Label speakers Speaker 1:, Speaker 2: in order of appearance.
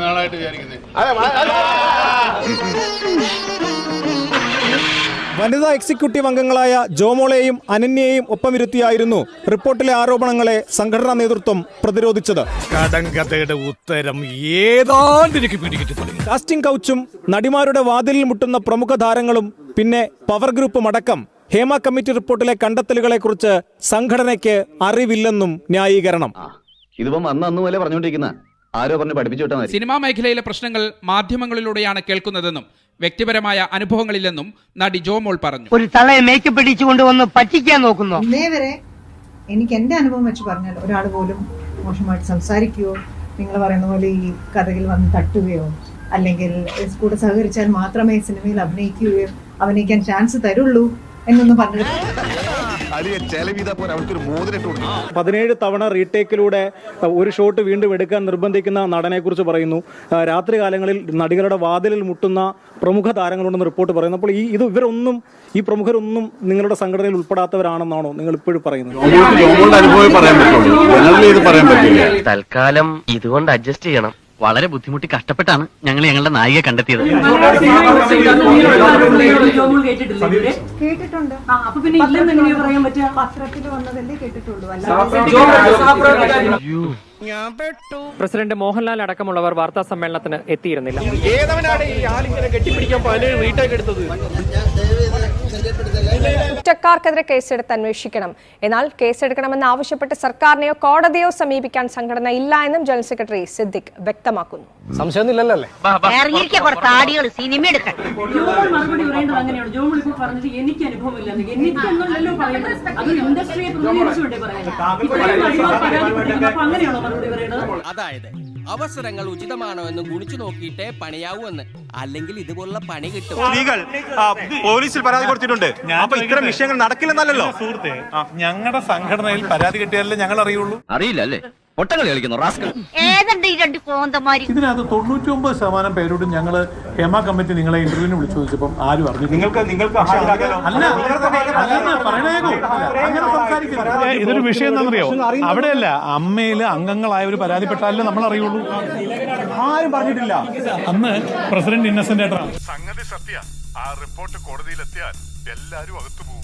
Speaker 1: നാളായിട്ട് വിചാരിക്കുന്നേ.
Speaker 2: വനിതാ എക്സിക്യൂട്ടീവ് അംഗങ്ങളായ ജോമോളെയും അനന്യയെയും ഒപ്പമിരുത്തിയായിരുന്നു റിപ്പോർട്ടിലെ ആരോപണങ്ങളെ സംഘടനാ നേതൃത്വം പ്രതിരോധിച്ചത്.
Speaker 3: കടങ്കഥയുടെ ഉത്തരം ഏതാണ്ടിരിക്കും എനിക്ക്
Speaker 2: കാസ്റ്റിംഗ് കൗച്ചും നടിമാരുടെ വാതിലിൽ മുട്ടുന്ന പ്രമുഖ താരങ്ങളും പിന്നെ പവർ ഗ്രൂപ്പും അടക്കം ഹേമ കമ്മിറ്റി റിപ്പോർട്ടിലെ കണ്ടെത്തലുകളെക്കുറിച്ച് സംഘടനയ്ക്ക് അറിവില്ലെന്നും ന്യായീകരണം.
Speaker 4: ഇതിപ്പം അന്ന് അന്ന് പോലെ പറഞ്ഞുകൊണ്ടിരിക്കുന്ന? ആരോ പറഞ്ഞ് പഠിപ്പിച്ചു
Speaker 5: സിനിമാ മേഖലയിലെ പ്രശ്നങ്ങൾ മാധ്യമങ്ങളിലൂടെയാണ് കേൾക്കുന്നതെന്നും വ്യക്തിപരമായ അനുഭവങ്ങളില്ലെന്നും നടി ജോമോൾ പറഞ്ഞു.
Speaker 6: ഒരു തളയെ മേക്കപ്പ് ഇടിച്ചുകൊണ്ട് വന്ന് പറ്റിക്കാൻ നോക്കുന്നു?
Speaker 7: എനിക്ക് എന്റെ അനുഭവം വെച്ച് പറഞ്ഞാൽ ഒരാൾ പോലും മോശമായിട്ട് സംസാരിക്കുകയോ നിങ്ങൾ പറയുന്ന പോലെ ഈ കഥയിൽ വന്ന് തട്ടുകയോ അല്ലെങ്കിൽ കൂടെ സഹകരിച്ചാൽ മാത്രമേ സിനിമയിൽ അഭിനയിക്കുകയോ അഭിനയിക്കാൻ ചാൻസ് തരുള്ളൂ. എന്നൊന്നും
Speaker 2: പതിനേഴ് തവണ റീടേക്കിലൂടെ ഒരു ഷോട്ട് വീണ്ടും എടുക്കാൻ നിർബന്ധിക്കുന്ന നടനെ കുറിച്ച് പറയുന്നു രാത്രി കാലങ്ങളിൽ നടികളുടെ വാതിലിൽ മുട്ടുന്ന പ്രമുഖ താരങ്ങളുണ്ടെന്ന് റിപ്പോർട്ട് പറയുന്നു. അപ്പോൾ ഈ ഇത് ഇവരൊന്നും ഈ പ്രമുഖരൊന്നും നിങ്ങളുടെ സംഘടനയിൽ ഉൾപ്പെടാത്തവരാണെന്നാണോ നിങ്ങൾ ഇപ്പോഴും പറയുന്നത്?
Speaker 1: ജോമോളുടെ അനുഭവം പറയാൻ പറ്റുള്ളൂ. ജനറലി ഇത് പറയാൻ പറ്റില്ല.
Speaker 8: തൽക്കാലം ഇതുകൊണ്ട് അഡ്ജസ്റ്റ് ചെയ്യണം. വളരെ ബുദ്ധിമുട്ടി കഷ്ടപ്പെട്ടാണ് ഞങ്ങൾ ഞങ്ങളുടെ നായിക കണ്ടെത്തിയത്
Speaker 7: കേട്ടിട്ടുണ്ട്
Speaker 9: അപ്പൊ പിന്നെ ഇല്ലെന്ന് എങ്ങനെയാ പറയാൻ പറ്റുക
Speaker 7: പത്രത്തിൽ വന്നതല്ലേ കേട്ടിട്ടുള്ളൂ
Speaker 10: പ്രസിഡന്റ് മോഹൻലാൽ അടക്കമുള്ളവർ വാർത്താ സമ്മേളനത്തിന് എത്തിയിരുന്നില്ല
Speaker 11: കുറ്റക്കാർക്കെതിരെ കേസെടുത്ത് അന്വേഷിക്കണം. എന്നാൽ കേസെടുക്കണമെന്ന് ആവശ്യപ്പെട്ട് സർക്കാരിനെയോ കോടതിയോ സമീപിക്കാൻ സംഘടന ഇല്ല എന്നും ജനറൽ സെക്രട്ടറി സിദ്ദിഖ് വ്യക്തമാക്കുന്നു.
Speaker 9: എനിക്ക് അനുഭവമില്ലെന്ന് എനിക്ക് എന്നല്ലോ പറയുന്നത് അത് ഇൻഡസ്ട്രിയെ പ്രതിനിധിച്ചുകൊണ്ടേ അപ്പൊ അങ്ങനെയാണോ മറുപടി പറയുന്നത്?
Speaker 8: അതായത് അവസരങ്ങൾ ഉചിതമാണോ എന്ന് ഗുണിച്ചു നോക്കിയിട്ടേ പണിയാവൂ എന്ന്. അല്ലെങ്കിൽ ഇതുപോലുള്ള പണി കിട്ടും.
Speaker 3: സ്ത്രീകൾ പോലീസിൽ പരാതി കൊടുത്തിട്ടുണ്ട്. അപ്പൊ ഇത്തരം വിഷയങ്ങൾ നടക്കില്ലെന്നല്ലോ സുഹൃത്തെ ഞങ്ങളുടെ സംഘടനയിൽ പരാതി കിട്ടിയാലേ ഞങ്ങൾ അറിയുള്ളൂ?
Speaker 4: അറിയില്ലല്ലേ? ഒട്ടങ്ങൾ കളിക്കുന്നു റാസ്കൽ.
Speaker 6: ഏതുണ്ട് ഈ രണ്ട് കോന്തമാരി
Speaker 3: ഇതിനകത്ത് തൊണ്ണൂറ്റി ഒമ്പത് ശതമാനം പേരോടും ഞങ്ങൾ ഹേമ കമ്മിറ്റി നിങ്ങളെ ഇന്റർവ്യൂവിന് വിളിച്ചു ചോദിച്ചപ്പം ആരും അറിഞ്ഞു നിങ്ങൾക്ക് നിങ്ങൾക്ക് അല്ല. ഇതൊരു വിഷയം എന്താണെന്നറിയോ അവിടെയല്ല അമ്മയിൽ അംഗങ്ങളായ ഒരു പരാതിപ്പെട്ടാലേ നമ്മൾ അറിയുള്ളൂ. ആരും പറഞ്ഞിട്ടില്ല. അന്ന് പ്രസിഡന്റ് ഇന്നസെന്റ് ആയിട്ടാണ്.
Speaker 1: സംഗതി സത്യ. ആ റിപ്പോർട്ട് കോടതിയിലെത്തിയാൽ എല്ലാരും അകത്തു പോകും.